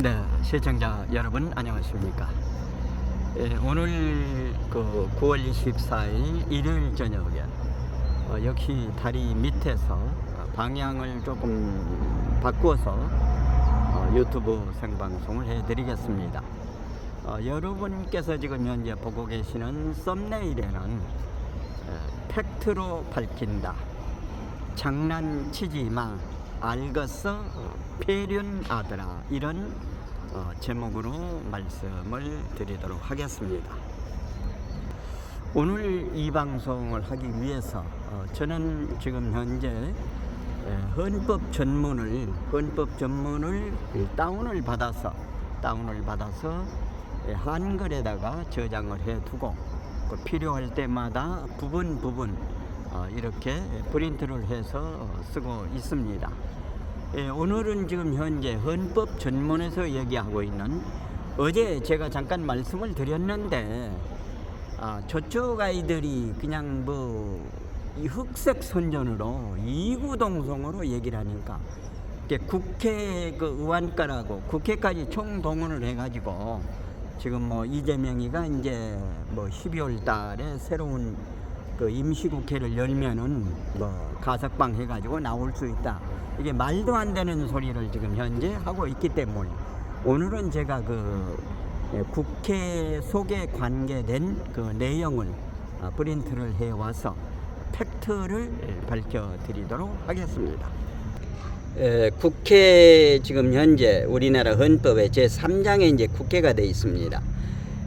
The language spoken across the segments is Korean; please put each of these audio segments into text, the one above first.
네, 시청자 여러분 안녕하십니까? 예, 오늘 그 9월 24일 일요일 저녁에 어, 역시 다리 밑에서 어, 방향을 조금 바꾸어서 어, 유튜브 생방송을 해드리겠습니다. 어, 여러분께서 지금 현재 보고 계시는 썸네일에는 에, 팩트로 밝힌다. 장난치지 마. 알겠어? 폐륜 아들아. 이런 어, 제목으로 말씀을 드리도록 하겠습니다. 오늘 이 방송을 하기 위해서 어, 저는 지금 현재 에, 헌법 전문을 헌법 전문을 다운을 받아서 다운을 받아서 에, 한글에다가 저장을 해두고 그 필요할 때마다 부분 부분 어, 이렇게 프린트를 해서 어, 쓰고 있습니다. 예, 오늘은 지금 현재 헌법 전문에서 얘기하고 있는 어제 제가 잠깐 말씀을 드렸는데 아, 저쪽 아이들이 그냥 뭐이 흑색 선전으로 이구동성으로 얘기를 하니까 국회 그 의원가라고 국회까지 총동원을 해가지고 지금 뭐 이재명이가 이제 뭐 12월 달에 새로운 그 임시국회를 열면은 뭐 가석방 해가지고 나올 수 있다. 이게 말도 안 되는 소리를 지금 현재 하고 있기 때문에 오늘은 제가 그 예, 국회 속에 관계된 그 내용을 아, 프린트를 해 와서 팩트를 예, 밝혀드리도록 하겠습니다. 에, 국회 지금 현재 우리나라 헌법의 제 3장에 이제 국회가 돼 있습니다.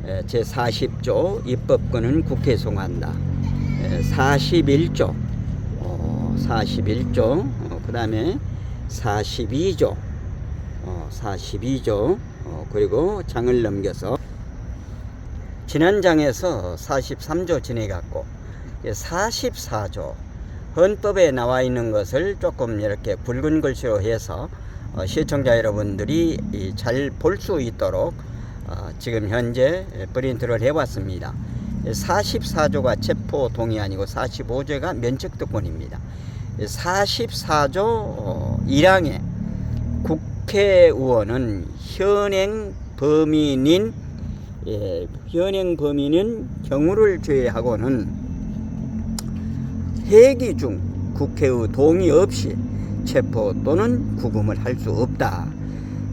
에, 제 40조 입법권은 국회에 송한다. 에, 41조, 어, 41조, 어, 그 다음에 42조, 어, 42조, 어, 그리고 장을 넘겨서 지난 장에서 43조 지내갖고 44조 헌법에 나와 있는 것을 조금 이렇게 붉은 글씨로 해서 어, 시청자 여러분들이 잘 볼 수 있도록 어, 지금 현재 프린트를 해봤습니다. 44조가 체포 동의안이고 45조가 면책특권입니다. 44조 1항에 국회의원은 현행 범인인 예, 현행 범인은 경우를 제외하고는 회기 중 국회의 동의 없이 체포 또는 구금을 할 수 없다.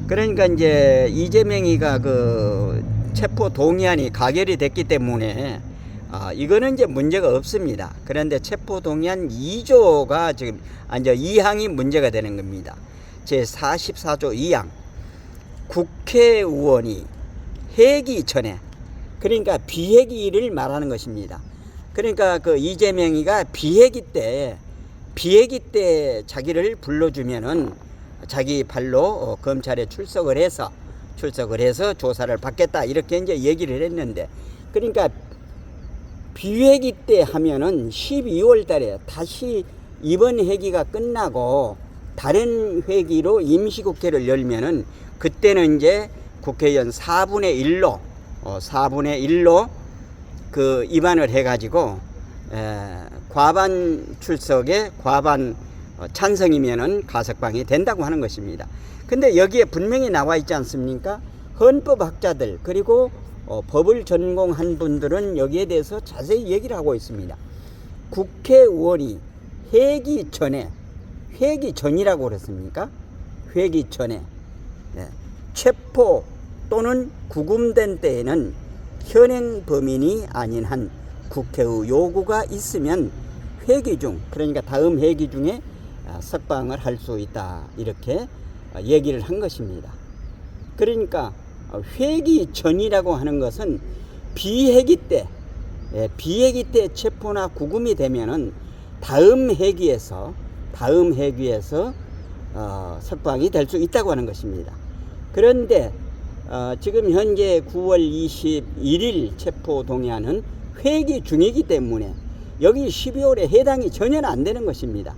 그러니까 이제 이재명이가 그 체포 동의안이 가결이 됐기 때문에 아, 이거는 이제 문제가 없습니다. 그런데 체포 동의안 2조가 지금 아니 2항이 문제가 되는 겁니다. 제 44조 2항 국회의원이 회기 전에 그러니까 비회기를 말하는 것입니다. 그러니까 그 이재명이가 비회기 때 비회기 때 자기를 불러주면은 자기 발로 어, 검찰에 출석을 해서 출석을 해서 조사를 받겠다. 이렇게 이제 얘기를 했는데 그러니까 비회기 때 하면은 12월 달에 다시 이번 회기가 끝나고 다른 회기로 임시국회를 열면은 그때는 이제 국회의원 4분의 1로 어, 4분의 1로 그 입안을 해가지고 에, 과반 출석에 과반 어, 찬성이면은 가석방이 된다고 하는 것입니다. 근데 여기에 분명히 나와 있지 않습니까? 헌법학자들 그리고 어, 법을 전공한 분들은 여기에 대해서 자세히 얘기를 하고 있습니다. 국회의원이 회기 전에 회기 전이라고 그랬습니까? 회기 전에 네. 체포 또는 구금된 때에는 현행 범인이 아닌 한 국회의 요구가 있으면 회기 중 그러니까 다음 회기 중에 아, 석방을 할 수 있다 이렇게 아, 얘기를 한 것입니다. 그러니까 어, 회기 전이라고 하는 것은 비회기 때 예, 비회기 때 체포나 구금이 되면은 다음 회기에서 다음 회기에서 어, 석방이 될 수 있다고 하는 것입니다. 그런데 어, 지금 현재 9월 21일 체포 동의안은 회기 중이기 때문에 여기 12월에 해당이 전혀 안 되는 것입니다.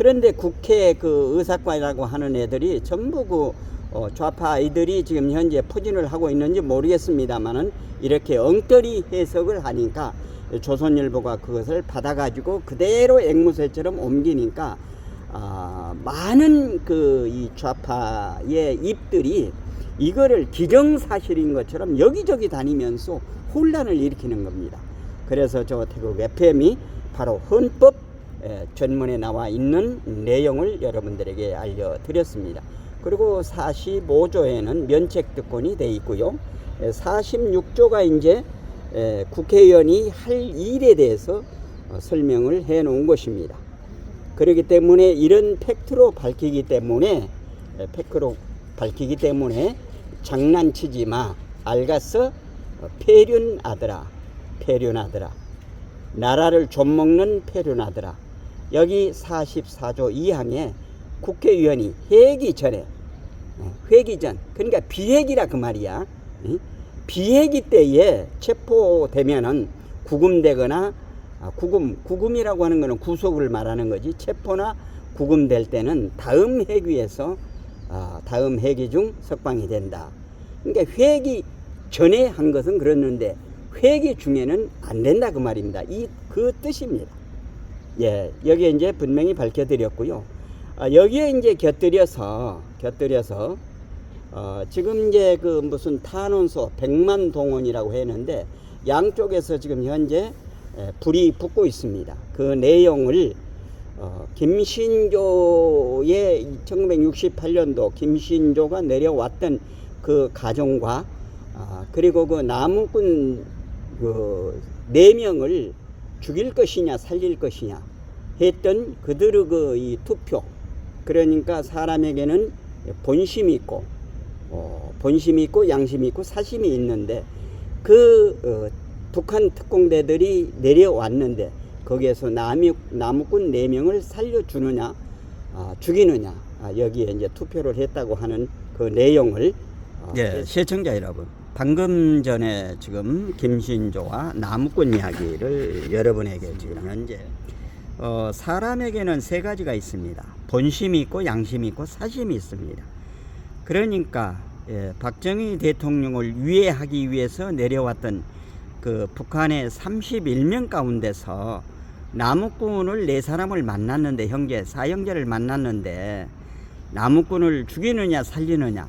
그런데 국회 그 의사과라고 하는 애들이 전부 그 어, 좌파 아이들이 지금 현재 포진을 하고 있는지 모르겠습니다만은 이렇게 엉터리 해석을 하니까 조선일보가 그것을 받아가지고 그대로 앵무새처럼 옮기니까 아, 많은 그 이 좌파의 입들이 이거를 기정사실인 것처럼 여기저기 다니면서 혼란을 일으키는 겁니다. 그래서 저 태국 FM이 바로 헌법 에, 전문에 나와 있는 내용을 여러분들에게 알려드렸습니다. 그리고 45조에는 면책특권이 돼 있고요. 46조가 이제 에, 국회의원이 할 일에 대해서 어, 설명을 해 놓은 것입니다. 그렇기 때문에 이런 팩트로 밝히기 때문에 에, 팩트로 밝히기 때문에 장난치지 마. 알갔어? 어, 폐륜아들아. 폐륜아들아. 나라를 좀먹는 폐륜아들아. 여기 44조 2항에 국회의원이 회기 전에 어, 회기 전 그러니까 비회기라 그 말이야. 응? 비회기 때에 체포되면은 구금되거나 아, 구금 구금이라고 하는 거는 구속을 말하는 거지 체포나 구금될 때는 다음 회기에서 아, 다음 회기 중 석방이 된다. 그러니까 회기 전에 한 것은 그렇는데 회기 중에는 안 된다 그 말입니다. 이 그 뜻입니다. 예, 여기에 이제 분명히 밝혀드렸고요. 아, 여기에 이제 곁들여서 곁들여서 어, 지금 이제 그 무슨 탄원소 백만 동원이라고 했는데 양쪽에서 지금 현재 에, 불이 붙고 있습니다. 그 내용을 어, 김신조의 1968년도 김신조가 내려왔던 그 가정과 아, 그리고 그 나무꾼 그네 명을 죽일 것이냐 살릴 것이냐 했던 그들의 그 이 투표. 그러니까 사람에게는 본심이 있고 어, 본심이 있고 양심이 있고 사심이 있는데 그 어, 북한 특공대들이 내려왔는데 거기에서 나무, 나무꾼 네명을 살려주느냐 아, 죽이느냐 아, 여기에 이제 투표를 했다고 하는 그 내용을 어, 예, 시청자 여러분 방금 전에 지금 김신조와 나무꾼 이야기를 여러분에게 지금 현재 어, 사람에게는 세 가지가 있습니다. 본심이 있고 양심이 있고 사심이 있습니다. 그러니까 예, 박정희 대통령을 위해하기 위해서 내려왔던 그 북한의 31명 가운데서 나무꾼을 네 사람을 만났는데 형제 사형제를 만났는데 나무꾼을 죽이느냐 살리느냐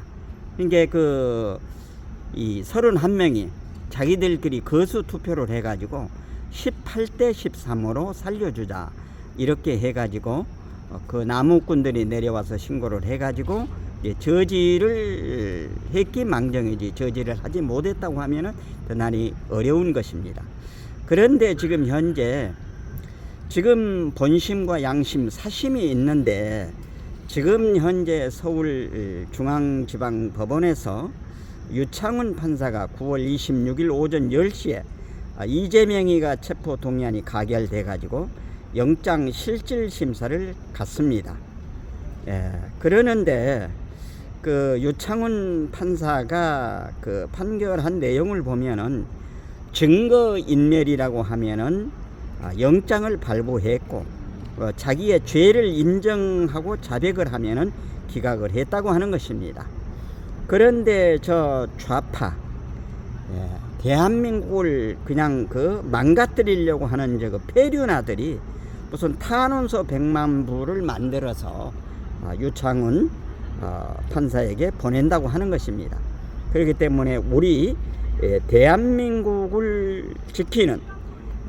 이게 그 이 31명이 자기들끼리 거수 투표를 해가지고 18대 13으로 살려주자 이렇게 해가지고 어, 그 나무꾼들이 내려와서 신고를 해가지고 저지를 했기 망정이지 저지를 하지 못했다고 하면은 대단히 어려운 것입니다. 그런데 지금 현재 지금 본심과 양심, 사심이 있는데 지금 현재 서울 중앙지방법원에서 유창훈 판사가 9월 26일 오전 10시에 아, 이재명이가 체포 동의안이 가결돼 가지고 영장 실질 심사를 갔습니다. 예, 그러는데 그 유창훈 판사가 그 판결한 내용을 보면은 증거 인멸이라고 하면은 아, 영장을 발부했고 어, 자기의 죄를 인정하고 자백을 하면은 기각을 했다고 하는 것입니다. 그런데 저 좌파 예, 대한민국을 그냥 그 망가뜨리려고 하는 저그 폐륜아들이 무슨 탄원서 100만 부를 만들어서 아, 유창훈 어, 판사에게 보낸다고 하는 것입니다. 그렇기 때문에 우리 예, 대한민국을 지키는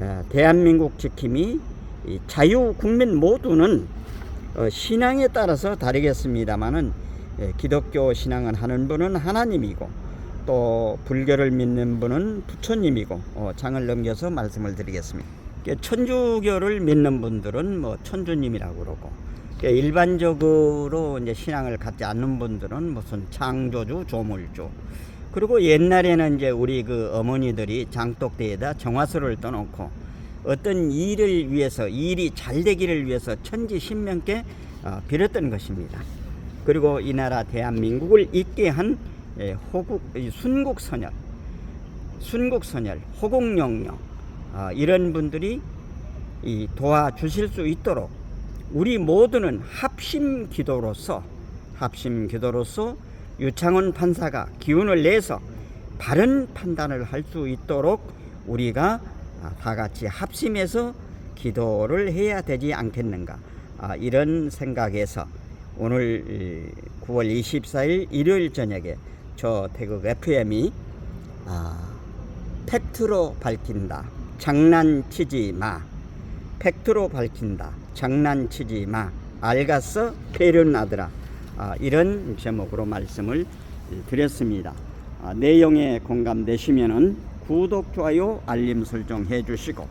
예, 대한민국 지킴이 이 자유 국민 모두는 어, 신앙에 따라서 다르겠습니다만은 예, 기독교 신앙은 하는 분은 하나님이고 또 불교를 믿는 분은 부처님이고 어, 장을 넘겨서 말씀을 드리겠습니다. 그 천주교를 믿는 분들은 뭐 천주님이라고 그러고 그 일반적으로 이제 신앙을 갖지 않는 분들은 무슨 창조주, 조물주 그리고 옛날에는 이제 우리 그 어머니들이 장독대에다 정화수를 떠놓고 어떤 일을 위해서 일이 잘 되기를 위해서 천지 신명께 어, 빌었던 것입니다. 그리고 이 나라 대한민국을 있게 한 예, 호국 이 순국 선열, 순국 선열, 호국영령 어, 이런 분들이 이 도와주실 수 있도록 우리 모두는 합심 기도로서 합심 기도로서 유창원 판사가 기운을 내서 바른 판단을 할 수 있도록 우리가 아, 다 같이 합심해서 기도를 해야 되지 않겠는가 아, 이런 생각에서 오늘 9월 24일 일요일 저녁에 저 태극 FM이 아, 팩트로 밝힌다. 장난치지 마. 팩트로 밝힌다. 장난치지 마. 알갔어? 배련나더라. 아, 이런 제목으로 말씀을 드렸습니다. 아, 내용에 공감되시면은 구독, 좋아요, 알림 설정 해 주시고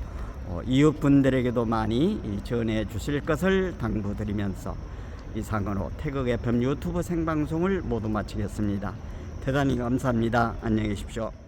어, 이웃분들에게도 많이 전해 주실 것을 당부드리면서 이상으로 태극 FM 유튜브 생방송을 모두 마치겠습니다. 대단히 감사합니다. 안녕히 계십시오.